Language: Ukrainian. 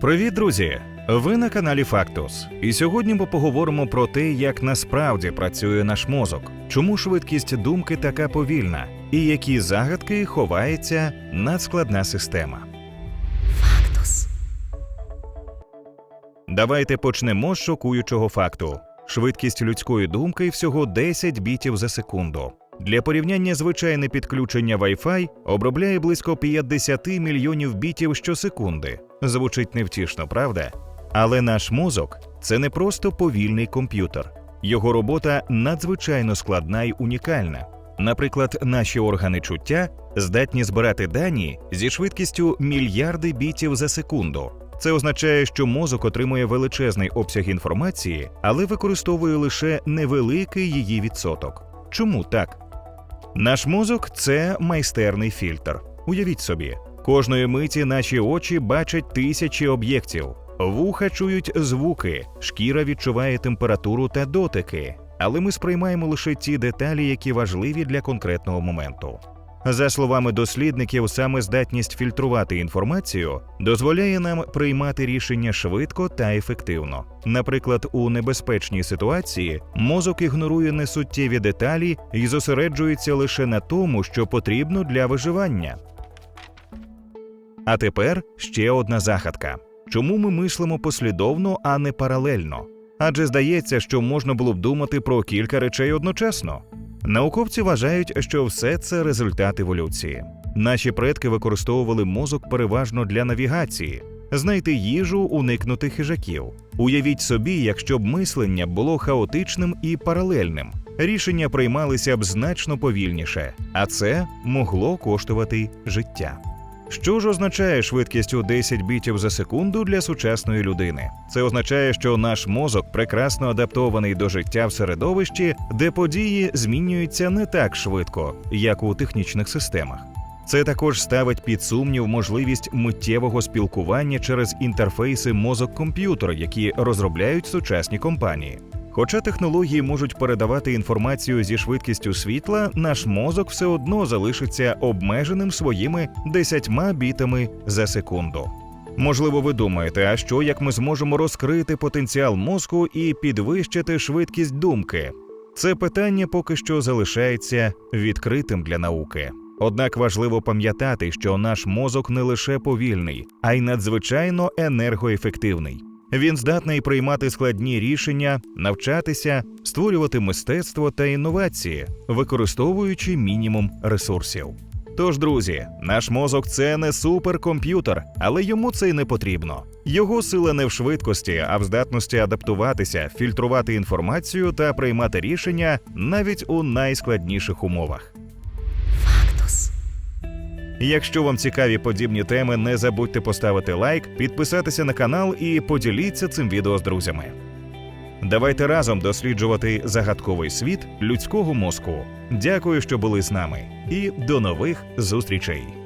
Привіт, друзі! Ви на каналі Фактус. І сьогодні ми поговоримо про те, як насправді працює наш мозок, чому швидкість думки така повільна, і які загадки ховається надскладна система. Фактус. Давайте почнемо з шокуючого факту: швидкість людської думки всього 10 бітів за секунду. Для порівняння звичайне підключення Wi-Fi обробляє близько 50 мільйонів бітів щосекунди. Звучить невтішно, правда? Але наш мозок це не просто повільний комп'ютер. Його робота надзвичайно складна й унікальна. Наприклад, наші органи чуття здатні збирати дані зі швидкістю мільярди бітів за секунду. Це означає, що мозок отримує величезний обсяг інформації, але використовує лише невеликий її відсоток. Чому так? Наш мозок це майстерний фільтр. Уявіть собі, кожної миті наші очі бачать тисячі об'єктів, вуха чують звуки, шкіра відчуває температуру та дотики, але ми сприймаємо лише ті деталі, які важливі для конкретного моменту. За словами дослідників, саме здатність фільтрувати інформацію дозволяє нам приймати рішення швидко та ефективно. Наприклад, у небезпечній ситуації мозок ігнорує несуттєві деталі і зосереджується лише на тому, що потрібно для виживання. А тепер ще одна загадка: чому ми мислимо послідовно, а не паралельно? Адже здається, що можна було б думати про кілька речей одночасно. Науковці вважають, що все це результат еволюції. Наші предки використовували мозок переважно для навігації, знайти їжу, уникнути хижаків. Уявіть собі, якщо б мислення було хаотичним і паралельним, рішення приймалися б значно повільніше, а це могло коштувати життя. Що ж означає швидкість у 10 бітів за секунду для сучасної людини? Це означає, що наш мозок прекрасно адаптований до життя в середовищі, де події змінюються не так швидко, як у технічних системах. Це також ставить під сумнів можливість миттєвого спілкування через інтерфейси мозок-комп'ютер, які розробляють сучасні компанії. Хоча технології можуть передавати інформацію зі швидкістю світла, наш мозок все одно залишиться обмеженим своїми 10 бітами за секунду. Можливо, ви думаєте, а що як ми зможемо розкрити потенціал мозку і підвищити швидкість думки? Це питання поки що залишається відкритим для науки. Однак важливо пам'ятати, що наш мозок не лише повільний, а й надзвичайно енергоефективний. Він здатний приймати складні рішення, навчатися, створювати мистецтво та інновації, використовуючи мінімум ресурсів. Тож, друзі, наш мозок це не суперкомп'ютер, але йому це й не потрібно. Його сила не в швидкості, а в здатності адаптуватися, фільтрувати інформацію та приймати рішення навіть у найскладніших умовах. Якщо вам цікаві подібні теми, не забудьте поставити лайк, підписатися на канал і поділіться цим відео з друзями. Давайте разом досліджувати загадковий світ людського мозку. Дякую, що були з нами, і до нових зустрічей.